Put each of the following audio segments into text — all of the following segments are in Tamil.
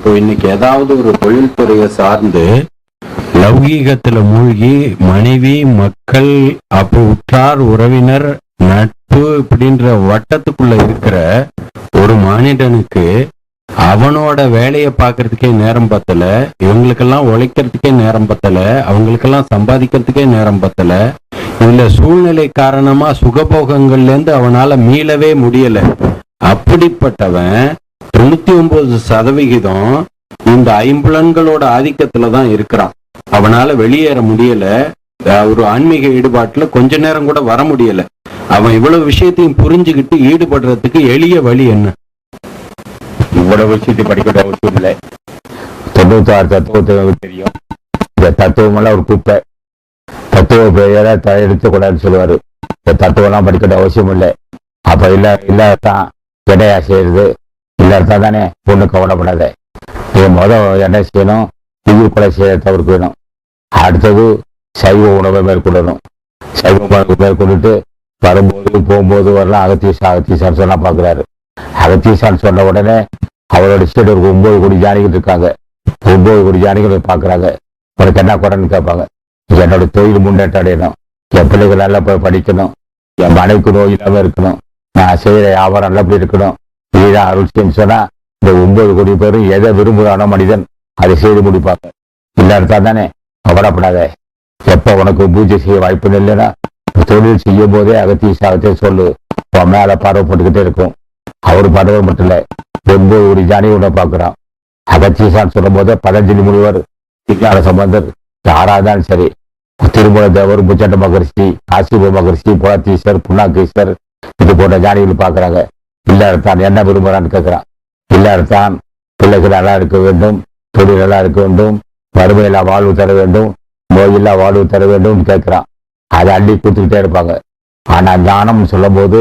இப்போ இன்னைக்கு ஏதாவது ஒரு தொழில்துறையை சார்ந்து லௌகீகத்துல மூழ்கி மனைவி மக்கள் அப்போ உற்றார் உறவினர் நட்பு இப்படின்ற வட்டத்துக்குள்ள இருக்கிற ஒரு மானிடனுக்கு அவனோட வேலையை பார்க்கறதுக்கே நேரம் பத்தல இவங்களுக்கெல்லாம் உழைக்கிறதுக்கே நேரம் பத்தல அவங்களுக்கெல்லாம் சம்பாதிக்கிறதுக்கே நேரம் பத்தல. இந்த சூழ்நிலை காரணமா சுகபோகங்கள்ல இருந்து அவனால மீளவே முடியல. அப்படிப்பட்டவன் தொண்ணூத்தி ஒன்பது சதவிகிதம் இந்த ஐம்புலன்களோட ஆதிக்கத்துல தான் இருக்கிறான். அவனால வெளியேற முடியல. ஒரு ஆன்மீக ஈடுபாட்டுல கொஞ்ச நேரம் கூட வர முடியல. அவன் இவ்வளவு விஷயத்தையும் புரிஞ்சுக்கிட்டு ஈடுபடுறதுக்கு எளிய வழி என்ன? இவ்வளவு விஷயத்தை படிக்கிற அவசியம் இல்லை. தொண்ணூத்தாறு தத்துவத்தை தெரியும். இந்த தத்துவம் எல்லாம் ஒரு குப்பை. தத்துவ பெயரை எடுத்துக்கூடாதுன்னு சொல்லுவாரு. இந்த தத்துவம்லாம் படிக்கிற அவசியம் இல்லை. அப்ப இல்ல இல்லாதான் கிடையா செய்யறது. இல்லாதான் தானே பொண்ணு கவலைப்படாத. நீ மொதல் என்ன செய்யணும்? உயிர் கொலை செய்ய தவிர்க்கணும் அடுத்தது சைவ உணவை மேற்கொள்ளணும். சைவ உணவை மேற்கொண்டுட்டு வரும்போது போகும்போது வரலாம். அகத்தீசா அகத்தீசான்னு சொன்னா பாக்குறாரு அகத்தீசான்னு சொன்ன உடனே அவரோட ஸ்டேட் ஒரு ஒன்பது கோடி ஜானிகள் இருக்காங்க. ஒன்பது கோடி ஜானிகள் பார்க்குறாங்க. உனக்கு என்ன குறைன்னு கேட்பாங்க. என்னோட தொழில் முன்னேற்றம் அடையணும். என் பிள்ளைகள் நல்லா போய் படிக்கணும். என் மனைவிக்கு நோய் இல்லாமல் இருக்கணும். நான் செய்கிற வியாபாரம் நல்லபடி இருக்கணும். இதுதான் அருள் செய்யணும் சொன்னா இந்த ஒன்பது கோடி பேரும் எதை விரும்புகிறானோ மனிதன் அதை செய்து முடிப்பாங்க. இல்லாட்டா தானே கவலைப்படாத. எப்போ உனக்கு பூஜை செய்ய வாய்ப்பு இல்லைன்னா தொழில் செய்யும் போதே அகத்தீசாகத்தே சொல்லு. உன் மேல பார்வைப்பட்டுக்கிட்டே இருக்கும். அவர் பார்வை மட்டும் இல்லை ஒன்பது ஒரு ஜானியோட பார்க்குறான். அகத்தீசான்னு சொல்லும் போது பதஞ்சலி முனிவர் விஞ்ஞான சம்பந்தர் யாராதான் இருந்தாலும் சரி திருமண தேவர் முச்சண்ட மகரிஷி காசிப மகரிஷி புலத்தீஸ்வர் புண்ணாக்கீஸ்வர் இது போன்ற ஜானிகள் பார்க்குறாங்க. இல்லாதான் என்ன விரும்புகிறான்னு கேட்குறான். இல்லாதான் பிள்ளைகள் நல்லா இருக்க வேண்டும் தொழில் நல்லா இருக்க வேண்டும் வறுமையில்லா வாழ்வு தர வேண்டும் நோயில்லா வாழ்வு தர வேண்டும் கேட்குறான். அதை அள்ளி கொடுத்துக்கிட்டே இருப்பாங்க. ஆனா ஞானம் சொல்லும் போது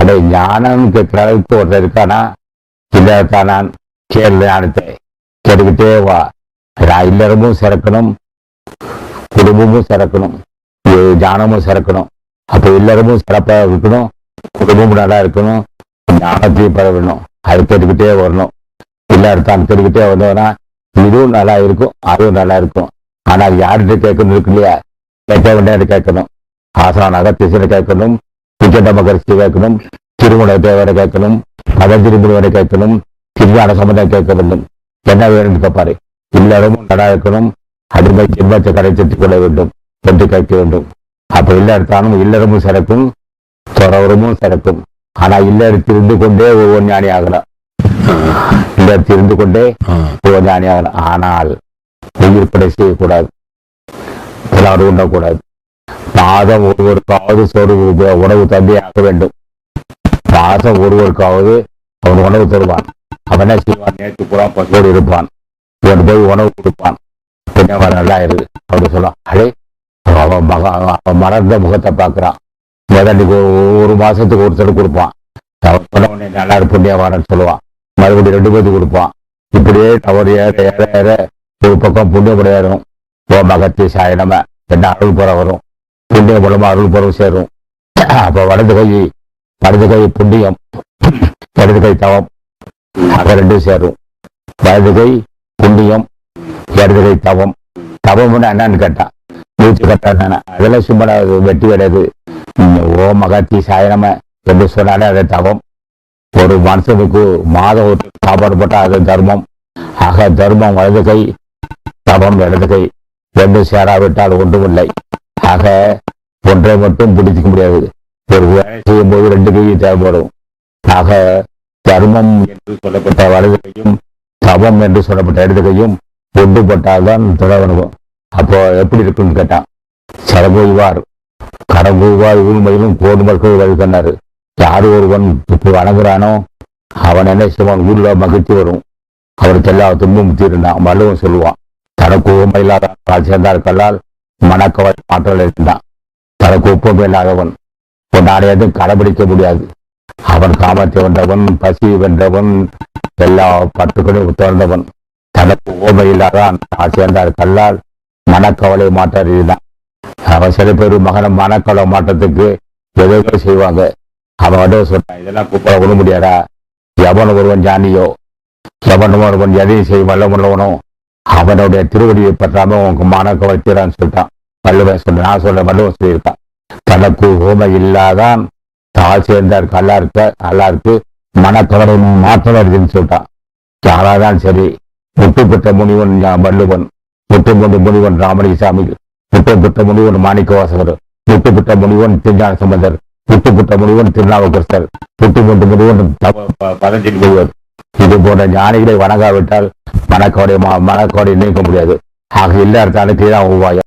அதை ஞானம் கேட்கிற அளவுக்கு ஒருத்தர் இருக்கானா? இல்லாதான் நான் கேள்வி ஞானத்தை கேட்டுக்கிட்டே வா. இல்லறமும் சிறக்கணும் குடும்பமும் சிறக்கணும் ஞானமும் சிறக்கணும். அப்போ இல்லறமும் சிறப்பாக இருக்கணும் குடும்பமும் நல்லா இருக்கணும் ஞானத்தையும் பரவணும் அது கேட்டுக்கிட்டே வரணும். இல்லாதான் கேட்டுக்கிட்டே வந்தோம்னா இதுவும் நல்லா இருக்கும் அதுவும் நல்லா இருக்கும். ஆனால் யார்கிட்ட கேட்கணும் இருக்கு இல்லையா? கேட்க கேட்கணும். ஆசான் அகத்தீசனை கேட்கணும் விஜய மகரிஷி கேட்கணும் திருமண தேவரை கேட்கணும் பதஞ்சலி முனிவரை கேட்கணும் திருஞான சம்பந்தம் கேட்க வேண்டும். என்ன வேணும்னு கேட்பாரு? எல்லாரும் நல்லா இருக்கணும். அடிமை ஜென்மத்தை கடைத்திட்டுக் கொள்ள வேண்டும் என்று கேட்க வேண்டும். அப்ப இல்லறத்தானும் இல்லறமும் சிறக்கும் துறவரமும் சிறக்கும். ஆனா இல்லறத்தில் இருந்து கொண்டே ஒவ்வொரு ஞானி ஆகலாம் இல்லறத்தில் இருந்து கொண்டே ஒவ்வொரு ஞானி ஆகலாம் ஆனால் உயிர் படை செய்யக்கூடாது. எல்லாரும் உண்ணக்கூடாது. மாதம் ஒருவருக்காவது சோறு உணவு தந்தே ஆக வேண்டும். மாதம் ஒருவருக்காவது அவன் உணவு தருவான். அவன் என்ன செய்வான்? நேற்று புறா பசோடு இருப்பான். இவன் போய் உணவு கொடுப்பான். பின்ன அவன் நல்லா இரு. அப்படின்னு சொல்லுவான். அடே அவன் மக அவன் மலர்ந்த முகத்தை பார்க்கறான். முதலுக்கு ஒரு மாசத்துக்கு ஒருத்தர் கொடுப்பான். அவன் உடனே நல்லா புண்ணியவானன்னு சொல்லுவான். மறுபடியும் ரெண்டு பேர்த்து கொடுப்பான். இப்படியே அவர் ஏற ஏற ஏற ஒரு பக்கம் புண்ணிய புடையாரும் ஓ மகத்தி சாயனம என்ன அருள் புற வரும். புண்ணிய மூலமா அருள் புறம் சேரும். அப்ப வலது கை வலது கை புண்ணியம் இடது கை தவம். அது ரெண்டும் சேரும். வலது கை புண்ணியம் இடது கை தவம். தவம்னு என்னன்னு கேட்டான். மூச்சு கட்டான அதெல்லாம் சும்மா வெட்டி கிடையாது ஓம் ஓ சாயனம என்று சொன்னாலே அது தவம். ஒரு மனுஷனுக்கு மாதம் சாப்பாடுபட்டால் அது தர்மம். ஆக தர்மம் வலது கை தவம் இடது கை. ரெண்டும் சேராவிட்டால் ஒன்றுமில்லை ஆக ஒன்றை மட்டும் பிடிச்சிக்க முடியாது. ஒரு வேலை செய்யும் போது ரெண்டு கையும் தேவைப்படும். ஆக தர்மம் என்று சொல்லப்பட்ட வலது கையும் தவம் என்று சொல்லப்பட்ட இடது கையும் ஒன்றுபட்டால்தான் தொடர்பு அப்போ எப்படி இருக்குன்னு கேட்டான் சரபோய்வார் கடம்புவார் ஊழ்மையிலும் கோடு மக்கள் வழிகண்ணாரு யார் ஒருவன் வணங்குறானோ அவன் என்ன செய்வான்? ஊர்ல மகிழ்ச்சி வரும். அவருக்கு எல்லா துன்பம் தீருந்தான் வள்ளுவன் சொல்லுவான். தனக்கு உண்மை சேர்ந்தார் கல்லால் மணக்கவல் மாற்றல் இருந்தான். தனக்கு ஒப்புமை இல்லாதவன் ஒரு எதுவும் கடைபிடிக்க முடியாது. அவன் காமத்தை வென்றவன் பசி வென்றவன் எல்லா பட்டுக்களையும் திறந்தவன் தனக்கு ஓமை இல்லாதான் சேர்ந்தார் கல்லால் மனக்கவலை மாற்ற இதுதான் சில பேர் மகனை மனக்கவலை மாற்றத்துக்கு எதோ செய்வாங்க. அவன் வந்து சொன்னான் இதெல்லாம் கூப்பிட விட முடியாதா? எவன் ஒருவன் ஜானியோ? எவன் ஒருவன் எதையும் செய்ய வல்லமுள்ளவனும் அவனுடைய திருவடியை பற்றாம உனக்கு மனக்க வைக்கிறான்னு சொல்லிட்டான். வள்ளுவன் சொல்ல நான் சொல்ல வள்ளுவன் சொல்லியிருக்கான் தனக்கு ஊமை இல்லாதான் தாய் சேர்ந்தார் நல்லா இருக்க நல்லா இருக்கு மனக்கவரை மாற்றம் இருக்குன்னு சொல்லிட்டான். யாராதான் சரி முட்டு பெற்ற முனிவன் வள்ளுவன் முட்டு கொண்டு முனிவன் ராமலிசாமி முட்டு பெற்ற முனிவன் மாணிக்கவாசகர் வாசகர் முட்டு முனிவன் திருஞான சம்பந்தர் முட்டு பெற்ற முனிவன் திருநாவுக்கரசர் முட்டு கொண்டு முனிவன் தவ- பதஞ்சலி முனிவர் இது போன்ற ஞானிகளை வணங்காவிட்டால் மனக்கோடை மனக்கோடை நீக்க முடியாது. ஆக எல்லா இடத்தாலும் உருவாயம்